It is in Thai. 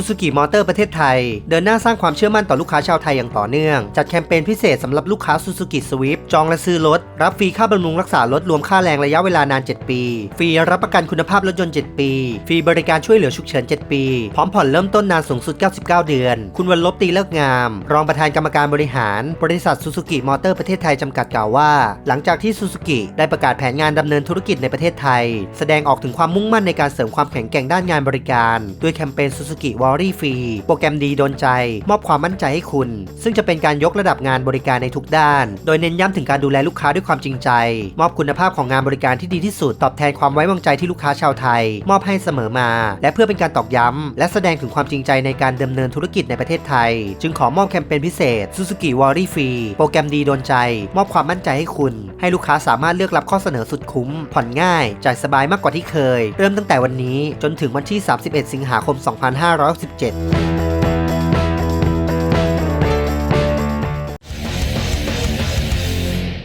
Suzuki Motor ประเทศไทย เดินหน้าสร้างความเชื่อมั่นต่อลูกค้าชาวไทยอย่างต่อเนื่อง จัดแคมเปญพิเศษสำหรับลูกค้า Suzuki Swift จองและซื้อรถ รับฟรีค่าบำรุงรักษารถรวมค่าแรงระยะเวลานาน 7 ปี ฟรีรับประกันคุณภาพรถยนต์ 7 ปี ฟรีบริการช่วยเหลือฉุกเฉิน 7 ปี พร้อมผ่อนเริ่มต้นนานสูงสุด 99 เดือน คุณวันลบตีเลิกงาม รองประธานกรรมการบริหาร บริษัท Suzuki Motor ประเทศไทยจำกัดกล่าวว่า หลังจากที่ Suzuki ได้ประกาศแผนงานดำเนินธุรกิจในประเทศไทย แสดงออกถึงความมุ่งมั่นในการเสริมความแข็งแกร่งด้านงานบริการ ด้วยแคมเปญ Suzuki w a r r y Free โปรแกรมดีโดนใจ มอบความมั่นใจให้คุณ ซึ่งจะเป็นการยกระดับงานบริการในทุกด้าน โดยเน้นย้ำถึงการดูแลลูกค้าด้วยความจริงใจ มอบคุณภาพของงานบริการที่ดีที่สุด ตอบแทนความไว้วางใจที่ลูกค้าชาวไทย มอบให้เสมอมา และเพื่อเป็นการตอกย้ำและแสดงถึงความจริงใจในการดำเนินธุรกิจในประเทศไทย จึงขอมอบแคมเปญพิเศษ Suzuki w a r r y Free โปรแกรมดีโดนใจ มอบความมั่นใจให้คุณ ให้ลูกค้าสามารถเลือกรับข้อเสนอสุดคุ้ม ผ่อนง่าย จ่ายสบายมากกว่าที่เคย เริ่มตั้งแต่วันนี้จนถึงวันที่ 31 สิงหาคม2567